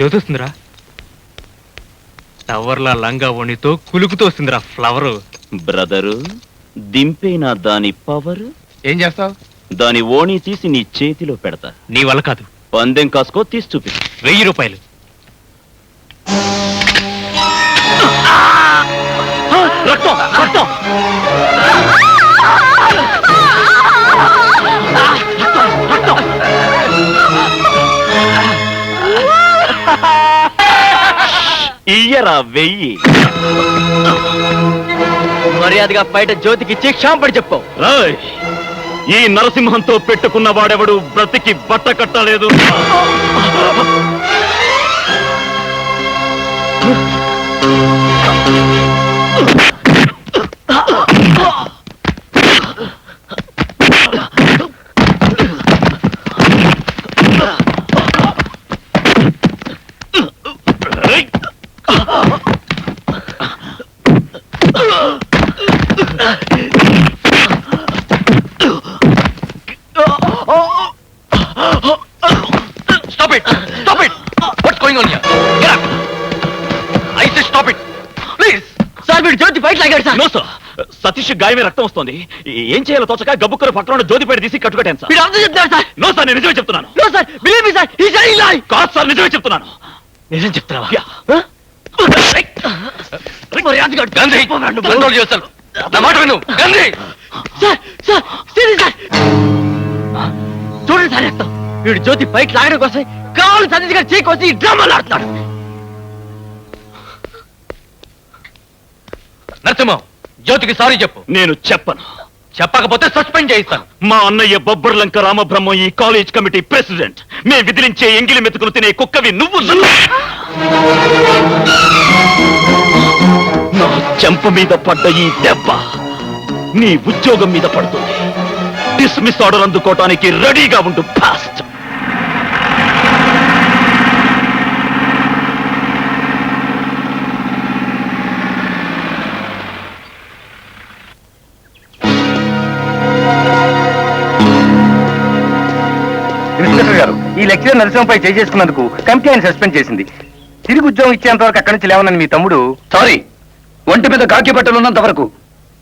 జ్యోతి వస్తుందిరా టవర్ల లంగా వణితో కులుకుతూ వస్తుందిరా ఫ్లవర్. బ్రదరు దింపేనా దాని పవర్? ఏం చేస్తావు? దాని ఓణి తీసి నీ చేతిలో పెడతా. నీ వల్ల కాదు. పందెం కాసుకో తీసి చూపి వెయ్యి రూపాయలు. ఇయ్యరా వెయ్యి. మర్యాదగా బయట జ్యోతికి ఇచ్చి క్షాంపడి చెప్పు. రాయ్ ఈ నరసింహంతో పెట్టుకున్న వాడెవడు బ్రతికి బట్ట కట్టలేదు? Stop it please sir Jyothi బయట లాగాడు సార్. నో సార్ సతీష్ గాయమే రక్తం వస్తుంది. ఏం చేయాలో తోచక గబ్బుక్కరు పక్కన ఉన్న జ్యోతిపేట తీసి కట్టుకట్టాను సార్ చెప్తాడు సార్. నో సార్ నేను నిజమే చెప్తున్నాను. No sir believe me sir ఈ సార్ ఇలా కాదు సార్ నిజమే చెప్తున్నాను. నిజం చెప్తున్నావా? గంధి కంట్రోల్ చేస్తాను నా మాట విను. గంధి సార్ సార్ సరే చూడండి సార్ వీడు జ్యోతి బయట లాగడం కోసం కావాలి సతీష్ గారు చేకొచ్చి ఈ డ్రామాలు ఆడుతున్నాడు. నరసింహం జ్యోతికి సారీ చెప్పు. నేను చెప్పను. చెప్పకపోతే సస్పెండ్ చేయిస్తాను. మా అన్నయ్య బొబ్బర్లంక రామబ్రహ్మ ఈ కాలేజ్ కమిటీ ప్రెసిడెంట్. మే విదిలించే ఎంగిలి మెతుకులు తినే కుక్కవి నువ్వు. నా చెంప మీద పడ్డ ఈ దెబ్బ నీ ఉద్యోగం మీద పడుతుంది. డిస్మిస్ ఆర్డర్ అందుకోవటానికి రెడీగా ఉండు ఈ లెక్చరర్ నరసింహపై చేసుకున్నందుకు కమిటీ ఆయన సస్పెండ్ చేసింది. తిరిగి ఉద్యోగం ఇచ్చేంత వరకు అక్కడి నుంచి లేవనని మీ తమ్ముడు సారీ ఒంటి మీద కాకి బట్టలు ఉన్నంత వరకు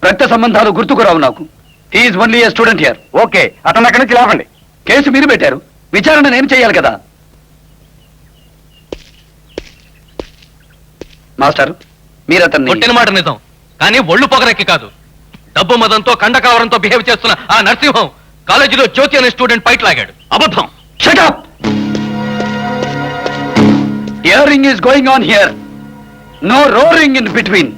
రక్త సంబంధాలు గుర్తుకురావు నాకు. Is only a student here okay అతను అక్కడి నుంచి లేవండి. కేసు మీరు పెట్టారు. విచారణ నేను చేయాలి కదా. మాస్టర్ మీరు అతన్ని కొట్టిన మాట నిజం. కానీ ఒళ్ళు పొగరెక్కి కాదు. డబ్బు మదంతో కండకవరంతో బిహేవ్ చేస్తున్న ఆ నరసింహం కాలేజీలో జ్యోతి అనే స్టూడెంట్ బయట లాగాడు. అబద్ధం. Shut up hearing is going on here no roaring in between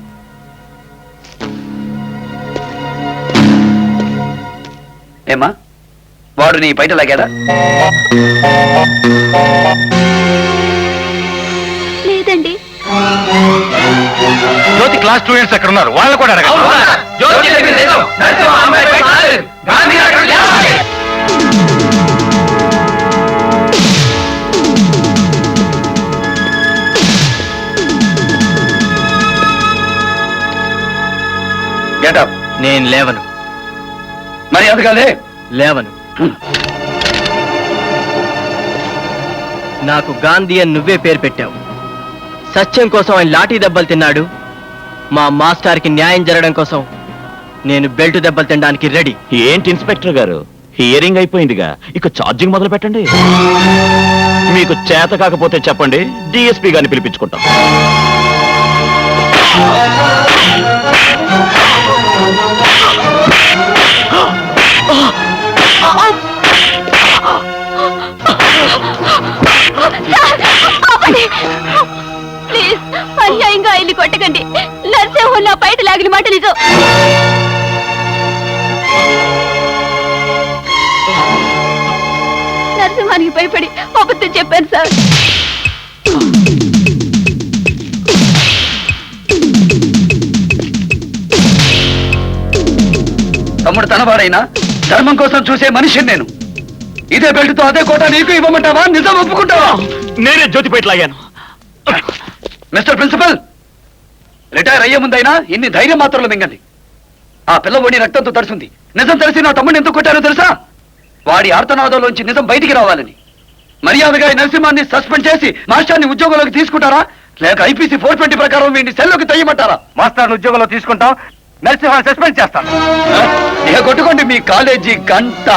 ఏమా వాడు నీ బయట లాగాడా? లేదండి. జ్యోతి క్లాస్ స్టూడెంట్స్ ఎక్కడ ఉన్నారు వాళ్ళు కూడా అడగండి. జ్యోతి చెప్పింది నిజం. నరసింహం అమ్మాయి బయట. లాగలేదు. గాంధీ అక్కడ లేవాలి. గెటప్ నేను లేవను. మరి అందుకలే లేవను. నాకు గాంధీ అని నువ్వే పేరు పెట్టావు. సత్యం కోసం ఆయన లాఠీ దెబ్బలు తిన్నాడు. మా మాస్టర్కి న్యాయం జరగడం కోసం నేను బెల్ట్ దెబ్బలు తినడానికి రెడీ. ఏంటి ఇన్స్పెక్టర్ గారు? హియరింగ్ అయిపోయిందిగా. ఇక ఛార్జింగ్ మొదలు పెట్టండి. మీకు చేత కాకపోతే చెప్పండి. డిఎస్పీ గారిని పిలిపించుకుంటాం. ప్లీజ్ అన్యాయంగా ఇల్లు కొట్టకండి. నర్సింహం నా బయట లాగిన మాట నిజం. నరసింహానికి భయపడి అబద్ధం చెప్పాను సార్. తమ్ముడు తనవాడైనా ధర్మం కోసం చూసే మనిషిని నేను. ఇదే బెల్ట్తో అదే కోట నీకు ఇవ్వమంటావా? నిజం ఒప్పుకుంటావా? నేనే జ్యోతిపేట లాగాను మిస్టర్ ప్రిన్సిపల్ రిటైర్ అయ్యే ముందైనా ఇన్ని ధైర్యం మాత్రంలో మింగండి. ఆ పిల్ల ఒడి రక్తంతో తడిసింది. నిజం తెలిసి నా తమ్ముడిని ఎందుకు కొట్టారో తెలుసా? వాడి ఆర్తనాదంలోంచి నిజం బయటికి రావాలని. మర్యాదగా ఈ నరసింహాన్ని సస్పెండ్ చేసి మాస్టర్ని ఉద్యోగంలోకి తీసుకుంటారా? లేక ఐపీసీ ఫోర్ ట్వంటీ ప్రకారం వీడిని సెల్లోకి తెయ్యమంటారా? మాస్టర్ని ఉద్యోగంలో తీసుకుంటాం నరసింహాన్ని సస్పెండ్ చేస్తాను ఇక కొట్టుకోండి మీ కాలేజీ గంట.